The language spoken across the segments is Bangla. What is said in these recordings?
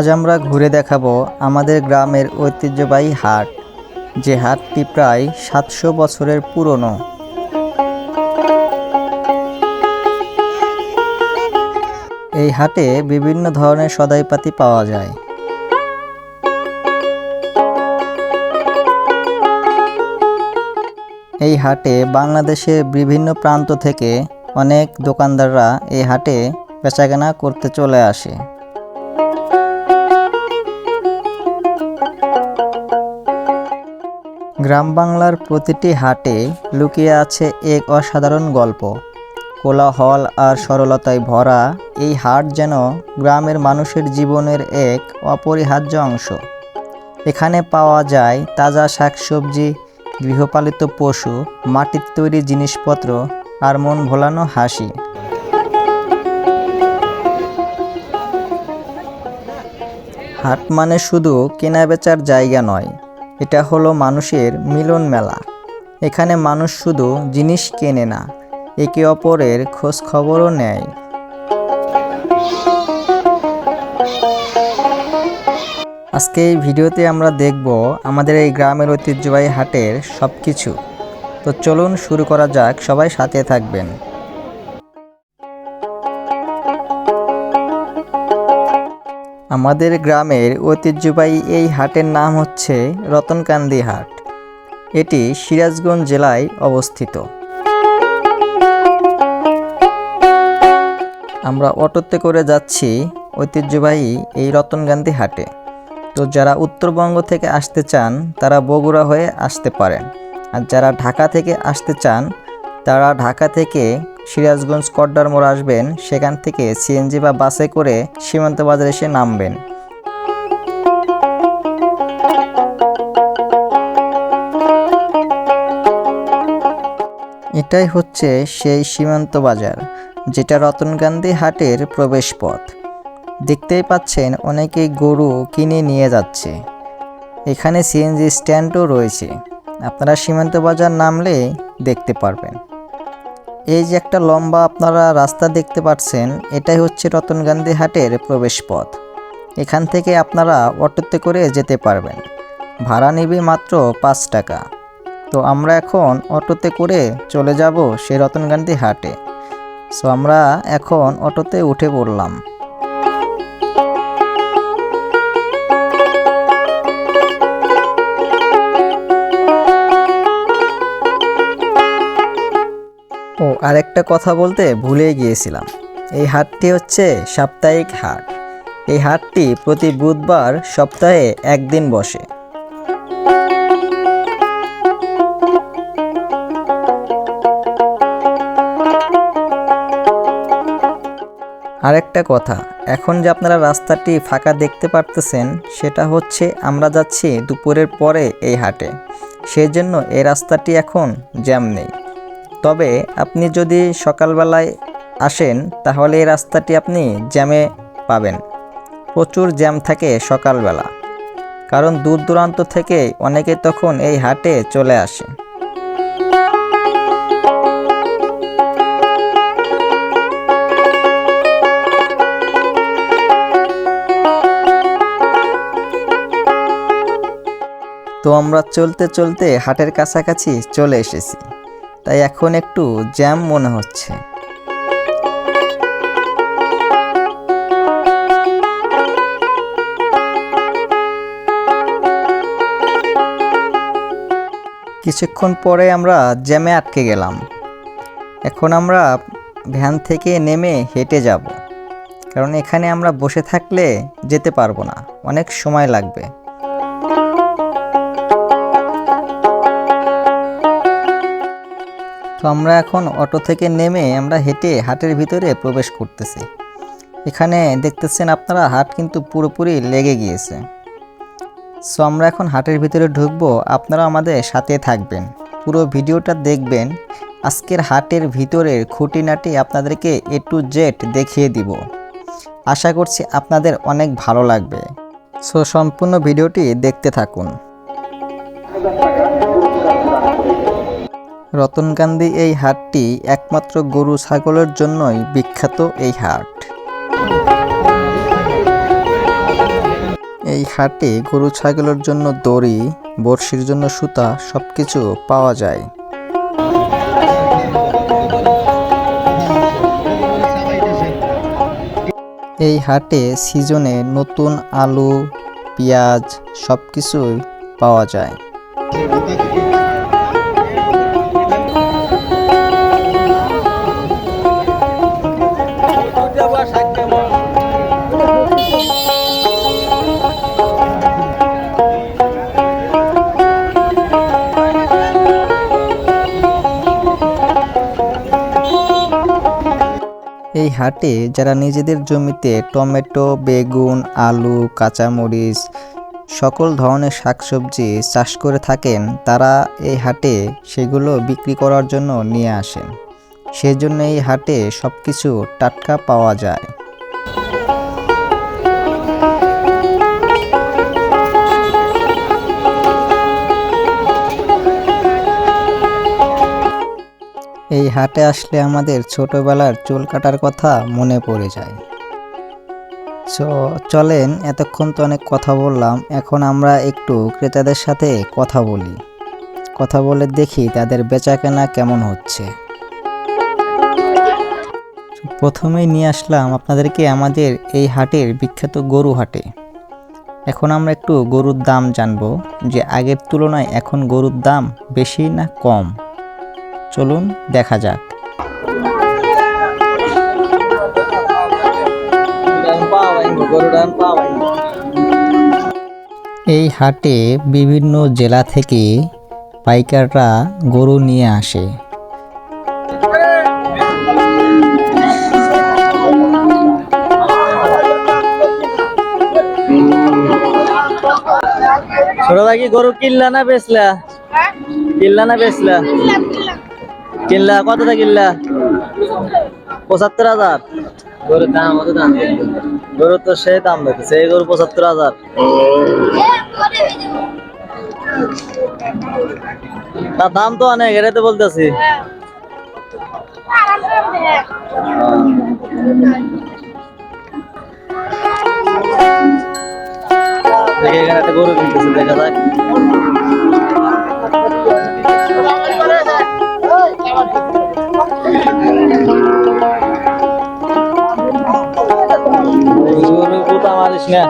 আজ আমরা ঘুরে দেখাবো আমাদের গ্রামের ঐতিহ্যবাহী হাট, যে হাটটি প্রায় সাতশো বছরের পুরনো। এই হাটে বিভিন্ন ধরনের সদাইপাতি পাওয়া যায়। এই হাটে বাংলাদেশের বিভিন্ন প্রান্ত থেকে অনেক দোকানদাররা এই হাটে বেচাকেনা করতে চলে আসে। গ্রাম বাংলার প্রতিটি হাটে লুকিয়ে আছে এক অসাধারণ গল্প। কোলাহল আর সরলতায় ভরা এই হাট যেন গ্রামের মানুষের জীবনের এক অপরিহার্য অংশ। এখানে পাওয়া যায় তাজা শাকসবজি, গৃহপালিত পশু, মাটির তৈরি জিনিসপত্র আর মন ভোলানো হাসি। হাট মানে শুধু কেনাবেচার জায়গা নয় এটা হলো মানুষের মিলন মেলা। এখানে মানুষ শুধু জিনিস কেনে না, একে অপরের খোঁজ খবরও নেয়। আজকে এই ভিডিওতে আমরা দেখব আমাদের এই গ্রামের ঐতিহ্যবাহী হাটের সব কিছু তো চলুন শুরু করা যাক, সবাই সাথে থাকবেন। আমাদের গ্রামের ঐতিহ্যবাহী এই হাটের নাম হচ্ছে রতনকান্দি হাট। এটি সিরাজগঞ্জ জেলায় অবস্থিত। আমরা অটোতে করে যাচ্ছি ঐতিহ্যবাহী এই রতনকান্দি হাটে। তো যারা উত্তরবঙ্গ থেকে আসতে চান, তারা বগুড়া হয়ে আসতে পারেন। আর যারা ঢাকা থেকে আসতে চান, তারা ঢাকা থেকে সিরাজগঞ্জ কড্ডার মোড় আসবেন, সেখান থেকে সিএনজি বা বাসে করে সীমান্ত বাজারে এসে নামবেন। এটাই হচ্ছে সেই সীমান্ত বাজার, যেটা রতনগান্ধী হাটের প্রবেশপথ। দেখতেই পাচ্ছেন অনেকেই গরু কিনে নিয়ে যাচ্ছে। এখানে সিএনজি স্ট্যান্ডও রয়েছে। আপনারা সীমান্ত বাজার নামলে দেখতে পারবেন। এই যে একটা লম্বা আপনারা রাস্তা দেখতে পাচ্ছেন, এটাই হচ্ছে রতন গান্ধী হাটের প্রবেশপথ। এখান থেকে আপনারা অটোতে করে যেতে পারবেন। ভাড়া নেবে মাত্র পাঁচ টাকা। তো আমরা এখন অটোতে করে চলে যাব সেই রতনগান্ধী হাটে। সো আমরা এখন অটোতে উঠে পড়লাম। ও আরেকটা কথা বলতে ভুলে গিয়েছিলাম। এই হাটটি হচ্ছে সাপ্তাহিক হাট। এই হাটটি প্রতি বুধবার সপ্তাহে একদিন বসে। আরেকটা কথা, এখন যে আপনারা রাস্তাটি ফাঁকা দেখতে পারতেছেন, সেটা হচ্ছে আমরা যাচ্ছি দুপুরের পরে এই হাটে। সেই জন্য এই রাস্তাটি এখন জ্যাম নেই। তবে আপনি যদি সকালবেলায় আসেন, তাহলে এই রাস্তাটি আপনি জ্যামে পাবেন। প্রচুর জ্যাম থাকে সকালবেলা, কারণ দূর দূরান্ত থেকে অনেকে তখন এই হাটে চলে আসে। তো আমরা চলতে চলতে হাটের কাছাকাছি চলে এসেছি। তাই এখন একটু জ্যাম মনে হচ্ছে। কিছুক্ষণ পরে আমরা জ্যামে আটকে গেলাম। এখন আমরা ভ্যান থেকে নেমে হেঁটে যাব। কারণ এখানে আমরা বসে থাকলে যেতে পারব না। অনেক সময় লাগবে। তো আমরা এখন অটো থেকে নেমে আমরা হেঁটে হাটের ভিতরে প্রবেশ করতেছি। এখানে দেখতেছেন আপনারা হাট কিন্তু পুরোপুরি লেগে গিয়েছে। সো আমরা এখন হাটের ভিতরে ঢুকবো, আপনারা আমাদের সাথে থাকবেন। পুরো ভিডিওটা দেখবেন। আজকের হাটের ভিতরের খুঁটিনাটি আপনাদেরকে এ টু জেড দেখিয়ে দিব। আশা করছি আপনাদের অনেক ভালো লাগবে। সো সম্পূর্ণ ভিডিওটি দেখতে থাকুন। রতনকান্দি এই হাটটি একমাত্র গরু ছাগলের জন্যই বিখ্যাত এই হাট। এই হাটে গরু ছাগলের জন্য দড়ি, বড়শির জন্য সুতা, সবকিছু পাওয়া যায়। এই হাটে সিজনে নতুন আলু, পেঁয়াজ সব কিছুই পাওয়া যায়। এই হাটে যারা নিজেদের জমিতে টমেটো, বেগুন, আলু, কাঁচামরিচ সকল ধরনের শাকসবজি চাষ করে থাকেন, তারা এই হাটে সেগুলো বিক্রি করার জন্য নিয়ে আসেন। সেজন্য এই হাটে সব কিছু টাটকা পাওয়া যায়। এই হাটে আসলে আমাদের ছোটবেলার চুল কাটার কথা মনে পড়ে যায়। সো, চলেন, এতক্ষণ তো অনেক কথা বললাম, এখন আমরা একটু ক্রেতাদের সাথে কথা বলি। কথা বলে দেখি তাদের বেচাকেনা কেমন হচ্ছে। প্রথমেই নিয়ে আসলাম আপনাদেরকে আমাদের এই হাটের বিখ্যাত গরু হাটে। এখন আমরা একটু গরুর দাম জানব, যে আগের তুলনায় এখন গরুর দাম বেশি না কম? চলুন দেখা যাক। এই হাটে বিভিন্ন জেলা থেকে পাইকাররা গরু নিয়ে আসে। ছোট ভাই কি গরু কিনলা না বেচলা? কিনলা না বেচলা? কিনলা? কতটা কিনলা? পঁচাত্তর হাজার। গরুর দাম কত দাম গরুর তো সেই দাম দেখেছে এই গরু পঁচাত্তর হাজার। তার দাম তো অনেক এটা তো বলতেছি। এখানে একটা গরু কিনতেছে দেখা যাক। কোথা মারিস না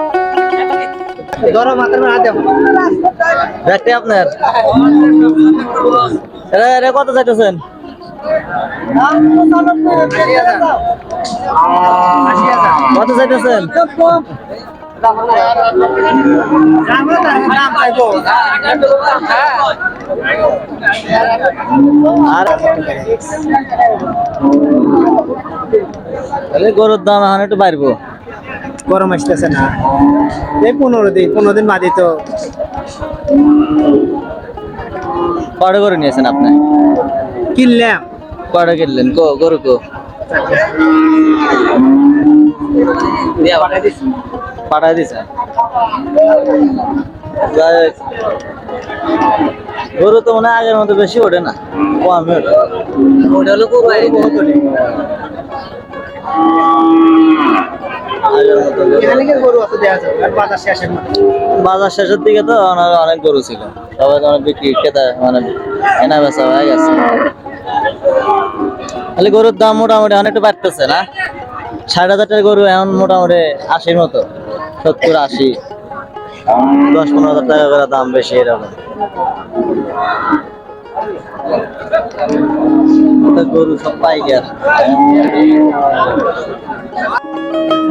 ব্যাগটি আপনার এরা কত চাইতেছেন? কত চাইতেছেন? আর তাহলে গরুর দাম এখন একটু বাড়বো। গরম আসতেছে না। এই পনেরো দিন পনেরো দিন বাদে তো। কটা গরু নিয়েছেন আপনি? কিনলাম। কটা কিনলেন? কো গরু কো? পাঠাই দিছে। গরু তো মনে হয় আগের মতো বেশি ওঠে না কমই ওঠে। ওটা হলো বাজার শেষের দিকে তো অনেক অনেক গরু ছিল। সবাই তো অনেক বিক্রি ক্রেতা মানে কেনা বেচা হয়ে গেছে। খালি গরুর দাম মোটামুটি অনেকটা বাড়তেছে না? ষাট হাজার গরু এখন মোটামুটি আশির মতো। সত্তর আশি। দশ পনেরো হাজার টাকা করে দাম বেশি এরকম। গরু সব পাইকার।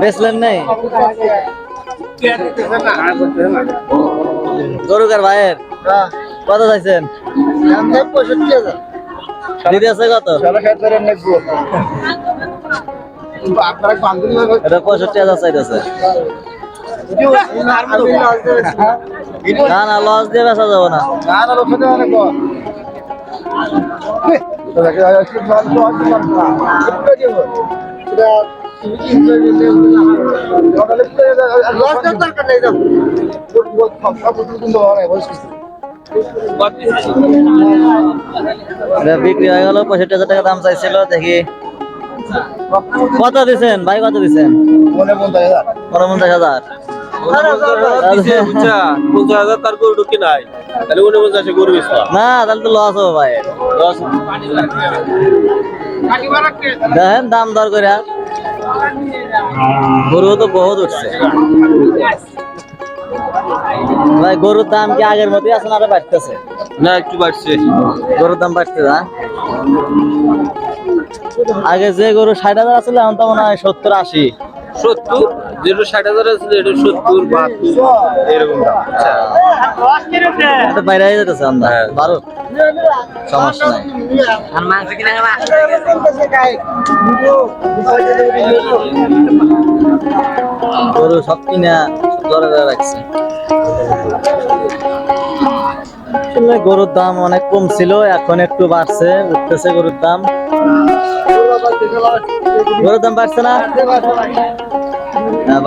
বেচলেন নেই? গরু কার ভাইয়ের? কত চাইছেন? দিদি আছে কত? এটা পঁয়ষট্টি হাজার চাইতেছে। না না লস দিয়ে বেচা যাব না। বিক্রি হয়ে গেল পঁয়ষট্টি হাজার টাকা দাম চাইছিল দেখি। কত দিছেন? ভাই কত দিছেন? পনেরো পঞ্চাশ হাজার। না তাহলে তো লস হবে ভাই। দেখেন দাম দর করে গরু তো বহুত উঠছে। ভাই গরুর দাম কি আগের মতোই আছে না আরও বাড়তেছে? না একটু বাড়ছে। গরুর দাম বাড়ছে না? আগে যে গরু ষাট হাজার আসলে এখন তো মনে হয় সত্তর আশি। সত্তর? যেটা ষাট হাজার আছে এটা সত্তর বাহাত্তর এরকম দাম। আচ্ছা। বাইরে হয়ে যেতেছে আমরা হ্যাঁ। বারো। সমস্যা নাই। গরু সব কিনা ধরে রাখছে। গরুর দাম অনেক কম ছিল এখন একটু বাড়ছে উঠতেছে গরুর দাম। গরুর দাম বাড়ছে না?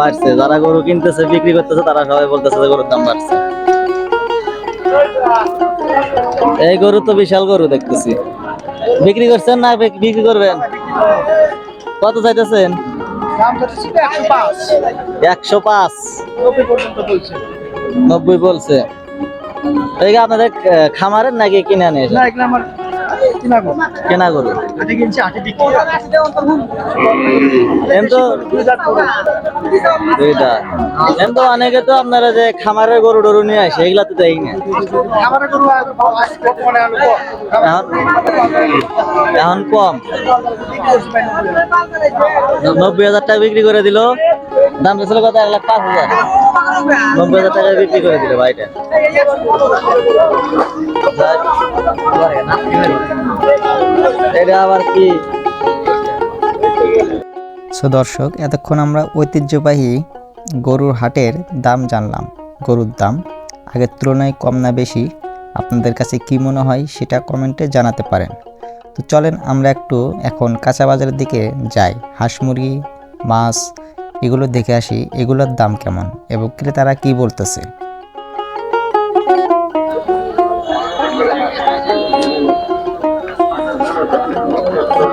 বাড়ছে। যারা গরু কিনতেছে, বিক্রি করতেছে, তারা সবাই বলতেছে যে গরুর দাম বাড়ছে। এই গরু তো বিশাল গরু দেখতেছি। বিক্রি করছেন না বিক্রি করবেন? কত চাইতেছেন? একশো পাঁচ। নব্বই বলছে। আপনাদের খামারের নাকি কিনে আনে কেনা গরু। অনেকে তো আপনারা যে খামারের গরু টরু নিয়ে আসে এগুলা তো দেয় না। এখন কম। নব্বই হাজার টাকা বিক্রি করে দিল। দাম ছিল কত? এক লাখ পাঁচ হাজার। নব্বই হাজার টাকা বিক্রি করে দিল ভাইটা। সো দর্শক, এতক্ষণ আমরা ঐতিহ্যবাহী গরুর হাটের দাম জানলাম। গরুর দাম আগের তুলনায় কম না বেশি। আপনাদের কাছে কি মনে হয় সেটা কমেন্টে জানাতে পারেন। তো চলেন আমরা একটু এখন কাঁচা বাজারের দিকে যাই। হাঁস মুরগি, মাছ, এগুলো দেখে আসি, এগুলোর দাম কেমন এবং ক্রেতারা কি বলতেছে।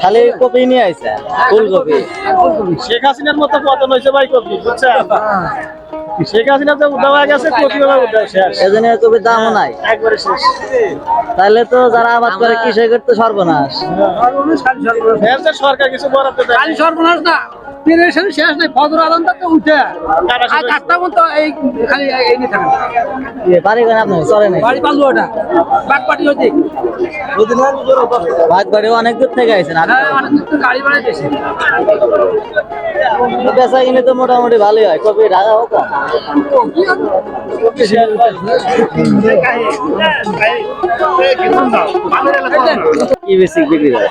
খালি কপি নিয়ে আইসা ফুলকপি। শেখ হাসিনার মতো পতন হয়েছে ভাই কপি বুঝছেন? শেখ হাসিনা তো উদ্ধার হয়ে গেছে কপি উদ্ধার শেষ এজন্য কপির দামও নাই। একবারে শেষ। তাহলে তো যারা আবাদ করে কৃষকের তো সর্বনাশ। সরকার কিছু বরাদ্দ দেয় খালি সর্বনাশ না। পেরেশান শেষ নাই ফজর তো উঠে। আর আটটা মতো এই খালি এই নিয়ে থাকে। বাড়ি করে আপনার চলে নাই বাড়ি পালু ওটা বাদ পাটি হচ্ছে অনেক দূর থেকে আইছেন হ্যাঁ অনেক দূর গাড়ি ভাড়া বেচা কিনে তো মোটামুটি ভালোই হয়। কপি ঢাকা হোক। কি বেশি বিক্রি করে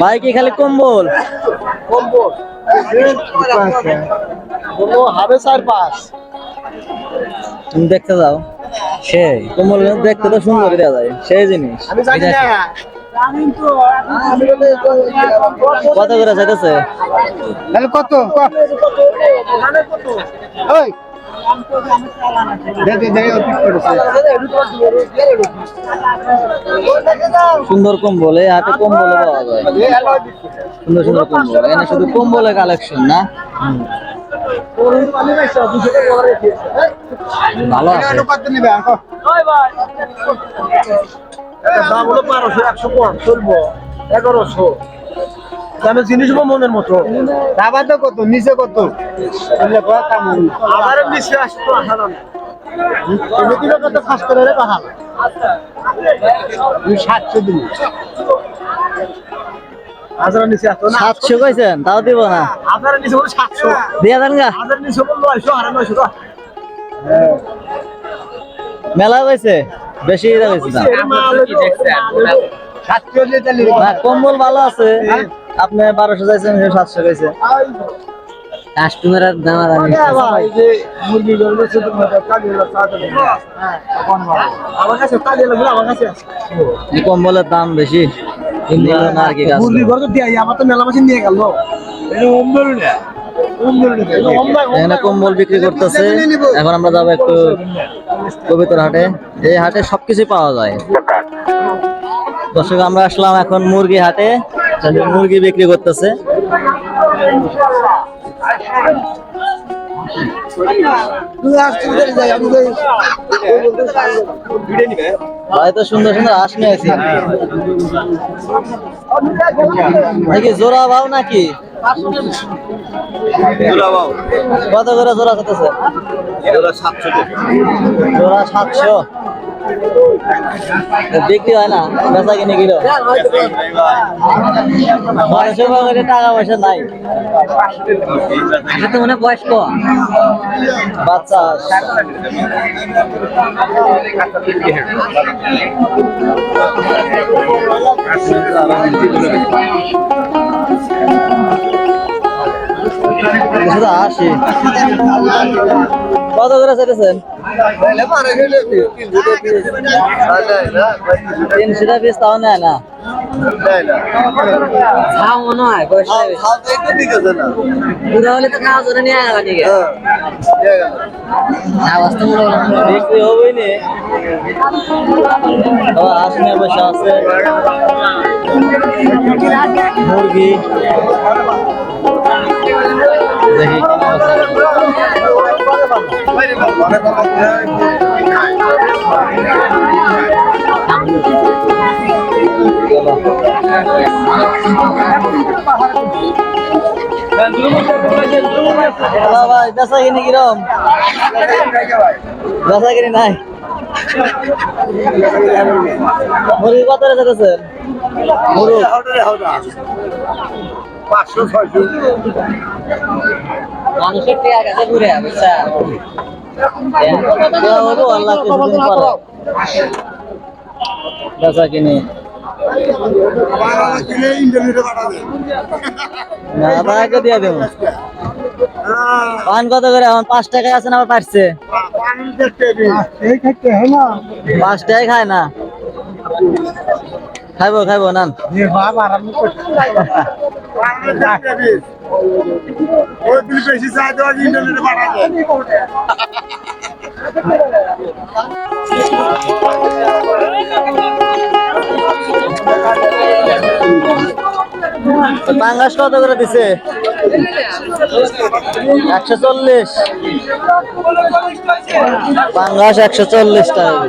ভাই কি খালি কম্বল? কোনো হাবে চার পাঁচ তুমি দেখতে যাও সেই কম্বল দেখতে তো সুন্দর দেওয়া যায়। সেই জিনিস। কত করে চাইতেছে? তাহলে কত? ওই। দে দে দে অতিক করেছে। সুন্দর কম্বল হাটে কম্বল পাওয়া যায়। সুন্দর সুন্দর কম্বল। এখানে শুধু কম্বলের কালেকশন না? ভালো আছে। দাম হলো বারোশো একশো চলবো। এগারোশো। দামে জিনিস মনের মতো। দাবা তো কত নিচে কত? আমার নিচে আসতো আসার কত ফাঁস করে রে পাহাড় সাতশো দিন নিচে আসতো সাতশো কইছেন তাও দিব না। দিয়ে দেন গা। মেলা কইছে বেশি কইছে কম্বল ভালো আছে। আপনি বারোশো চাইছেন সাতশো কইছে। কাস্টমারের দাম এই কম্বলের দাম বেশি। কম্বল বিক্রি করতেছে। এখন আমরা যাব একটু কবিতর হাটে। এই হাটে সবকিছু পাওয়া যায়। দর্শক, আমরা আসলাম এখন মুরগি হাটে মুরগি বিক্রি করতেছে। ভাই, তো সুন্দর সুন্দর হাঁস নিয়েছি নাকি জোড়া বাউ নাকি? কত করে জোড়া খেতেছে জোড়া সাতশো। বিক্রি হয় না বেচা কিনে কিলো। মানুষের পকেটে টাকা পয়সা নাই। এটা তো মনে বয়স কম বাচ্চা আসি কত করে চাইতেছেন? তিনশোটা পিস তাও নেয় না। বিক্রি হবেই নি। আসনে বসে আছে। মুরগি। দেখি ভাই বেচা কিনি কিরম বেচা কিনি নাই। মুরগি কত রেখে মুরগ পাঁচশো ছয়শো। মানুষের টিয়া গেছে ঘুরে বুঝছা? দেওয়া হলো আল্লাহ কিছুদিন পরে বেচা কিনি। না তাকে দিয়ে দেবো। পান কত করে এখন পাঁচ টাকায় আছে না আবার পারছে? এই খাইতে হয় না পাঁচ টাকায় খায় না। খাইবো খাইবো নান। Thank বাপ পাঙ্গাস কত করে দিছে? একশো চল্লিশ। পাঙ্গাস একশো চল্লিশ টাকা?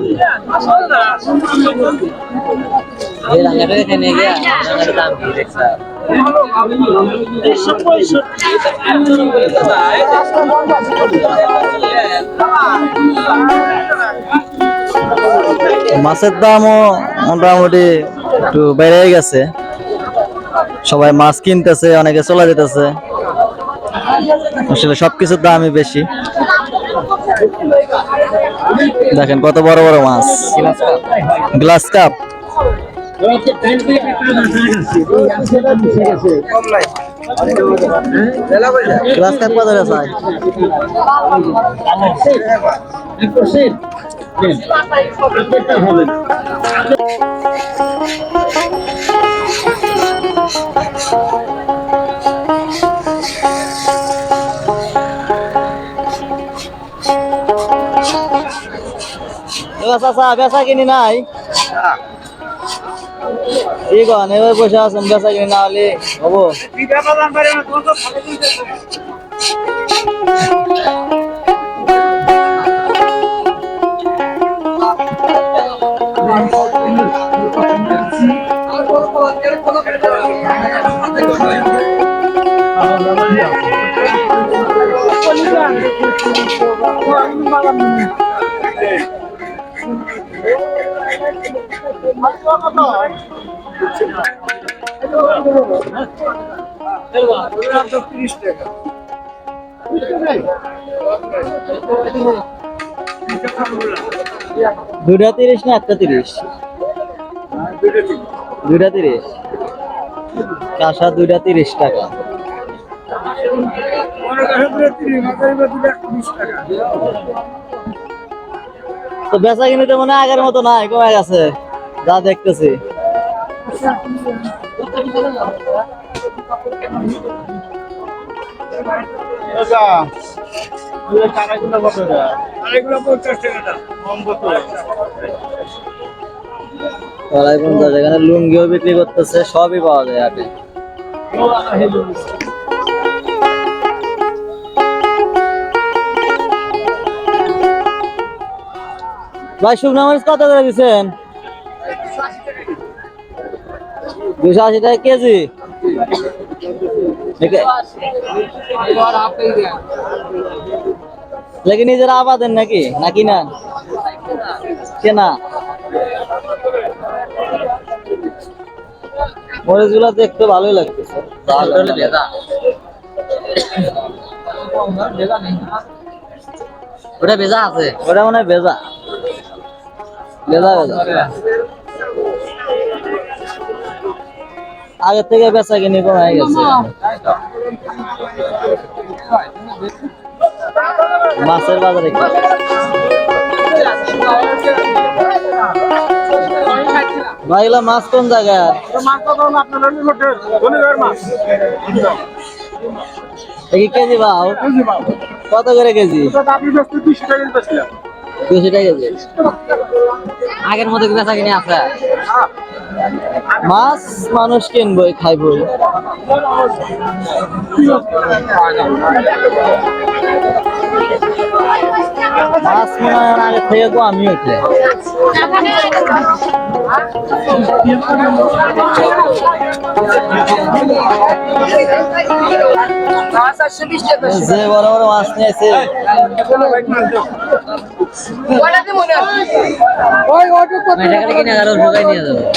মাছের দামও মোটামুটি একটু বেড়ে গেছে। সবাই মাছ কিনতেছে, অনেকে চলে যেতেছে। আসলে সবকিছুর দামই বেশি। দেখেন কত বড় বড় মাছ। Glass cup. গ্লাস কাপ বেচা কিনি নাই কি কন এবার পয়সা আছেন কিনি না হব দুইটা তিরিশ না একটা তিরিশ? দুইটা তিরিশ। কাঁসা দুইটা তিরিশ টাকা। তো বেচা কিনে তো মানে আগের মতো নাই, কমে গেছে। যা দেখতেছি। এখানে লুঙ্গিও বিক্রি করতেছে, সবই পাওয়া যায় হাটে। ভাই, শুকনো মরিচ কত করে দিচ্ছেন দুশো আশি টাকা কেজি। লেকিন নিজেরা নাকি নাকি? না কেনা? মরিচগুলা দেখতে ভালোই লাগতেছে। ওটা ভেজা আছে। ওটা মনে হয় ভেজা। ভেজা ভেজা। আগের থেকে বেচা কিনি কমে গেছে। মাছের বাজারে কি? ভাই এগুলা মাছ কোন জায়গায়? দেখি কেজি ভাও? কত করে কেজি? দুশো টাকা কেজি। আগের মতো বেচা কিনে আছে? মাছ মানুষ কিনবই খাইবই। মাছ মনে হয় আগের থেকে তো আমি উঠে যে বড় বড় মাছ নিয়েছে। কিনে গেল ঢুকাই নিয়ে যাব ওরে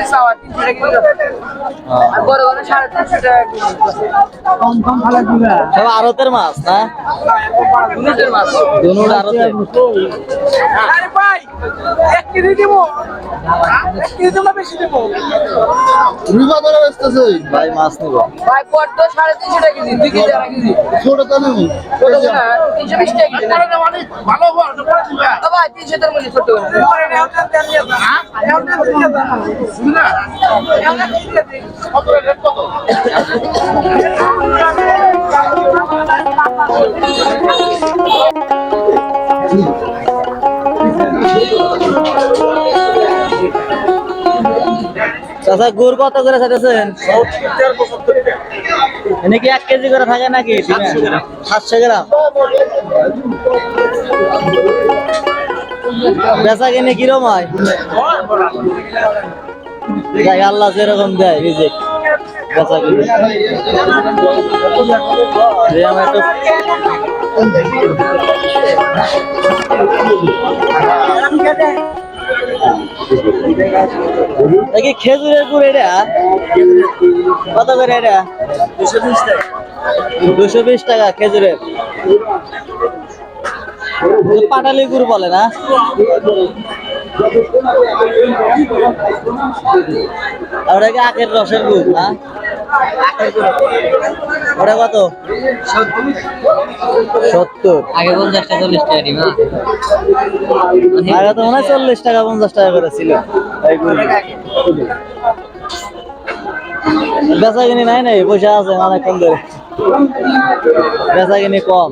সব আড়তের মাছ না? দুনুর আড়তের ভাই মাছ নিব ভাই পট্ট সাড়ে তিনশো টাকা কেজি দুই কেজি আড়াই কেজি ছোট না তিনশো বিশ টাকা কেজি। ও ভাই তিনশো তোর মধ্যে ছোট চাচা গুড় কত করে চাইতেছেন? এনে কি এক কেজি করে থাকে নাকি? সাতশো গ্রাম। বেচা কিনে কিরম হয়? যাই আল্লাহ যেরকম দেয় রিজিক বেচা কিনে। এই আমার একটু দেখি খেজুরের গুড় এটা? কত করে এটা? দুশো বিশ টাকা খেজুরের। পাটালি গুড় বলে না? ওটা কি আখের রসের গুড় না? ওটা কত? সত্তর। আগে পঞ্চাশটা চল্লিশ টাকা দিবা আগে তো মনে হয় চল্লিশ টাকা পঞ্চাশ টাকা করে ছিল। বেচা কিনি নাই নাই পয়সা আছে অনেকক্ষণ ধরে। বেচা কিনি কম।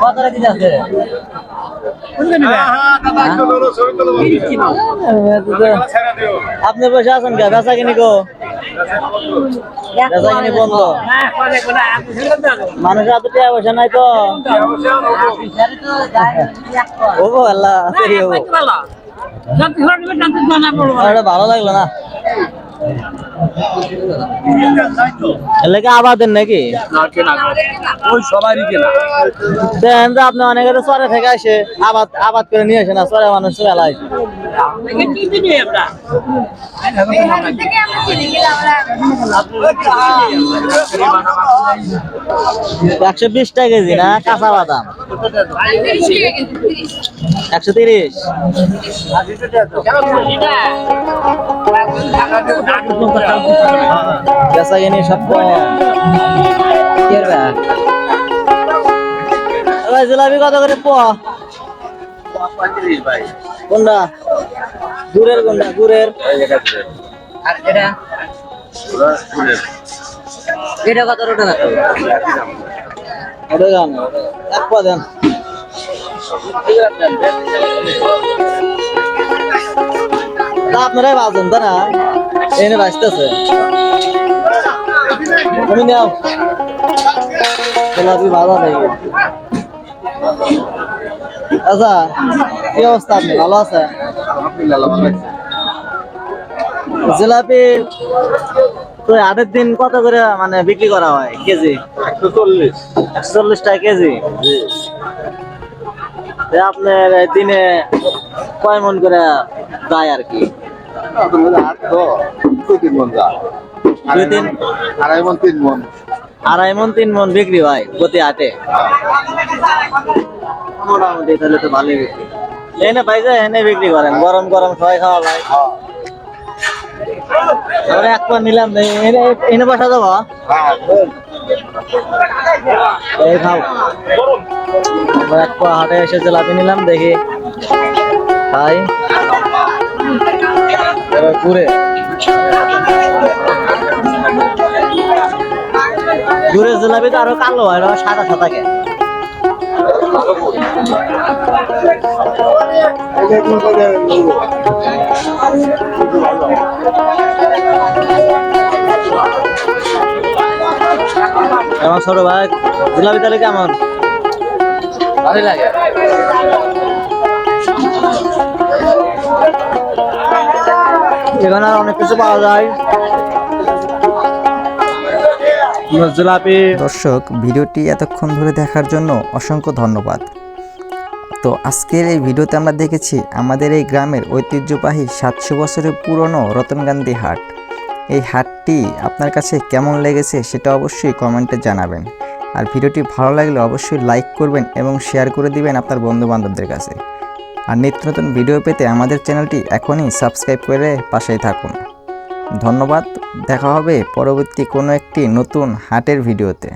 কত টাকা আছে। আপনি বসে আছেন কে? বেচা কিনি গো। বেচা কিনি বন্ধ। মানুষের হাতে টাকা পয়সা নাই তো। ও আল্লাহ ভালো লাগল না। এলাকা আবাদের নাকি? ওই সবারই কেনা দেখেন তো আপনি অনেকে তো চরে থেকে আসে আবাদ আবাদ করে নিয়ে আসে না চরে মানুষ একশো বিশ টাকা কেজি না? কাঁচা বাদাম। একশো তিরিশ। বেচা কিনি সব ভাই, জিলাপি কত করে পোয়া কোনটা? গুড়ের কোনটা? গুড়ের। আর এটা এটা কত টাকা ওটা জান এক পা দেন। তা আপনারাই বাজেন তাই না? এনে বাঁচতেছে। তুমি নাও। গোলাপি ভালো নেই আচ্ছা কি অবস্থা আপনি? ভালো আছে জিলাপি তো আটের দিন কত করে মানে বিক্রি করা হয় কেজি? একশো চল্লিশ। একশো চল্লিশ টাকা কেজি? আপনার দিনে কয় মন করে যায় আর কি? দুই তিন আড়াই মন তিন মন। আড়াই মন তিন মন বিক্রি হয় প্রতি হাটে। মোটামুটি তাহলে তো ভালোই বিক্রি। এনে পাইছে এনে বিক্রি করেন গরম গরম সবাই খাওয়া এবারে এক নিলাম এনে এনে বসা যাব? এই খাও। তারপর এক হাটে এসে জিলাপি নিলাম দেখি। খাই ঘুরে ঘুরে জিলাপি তো আরও কালো হয় সাদা সাদা কে? আমার ছোট ভাই? জিলাপি তাহলে কেমন? ভালোই লাগে। এখানে আর অনেক কিছু পাওয়া যায়। জিলাপি দর্শক ভিডিওটি এতক্ষণ ধরে দেখার জন্য অসংখ্য ধন্যবাদ। তো আজকের এই ভিডিওতে আমরা দেখেছি আমাদের এই গ্রামের ঐতিহ্যবাহী সাতশো বছরের পুরনো রতনগান্ধী হাট। এই হাটটি আপনার কাছে কেমন লেগেছে সেটা অবশ্যই কমেন্টে জানাবেন। আর ভিডিওটি ভালো লাগলে অবশ্যই লাইক করবেন এবং শেয়ার করে দিবেন আপনার বন্ধু বান্ধবদের কাছে। আর নিত্য নতুন ভিডিও পেতে আমাদের চ্যানেলটি এখনই সাবস্ক্রাইব করে পাশেই থাকুন। ধন্যবাদ, দেখা হবে পরবর্তী কোনো একটি নতুন হাটের ভিডিওতে।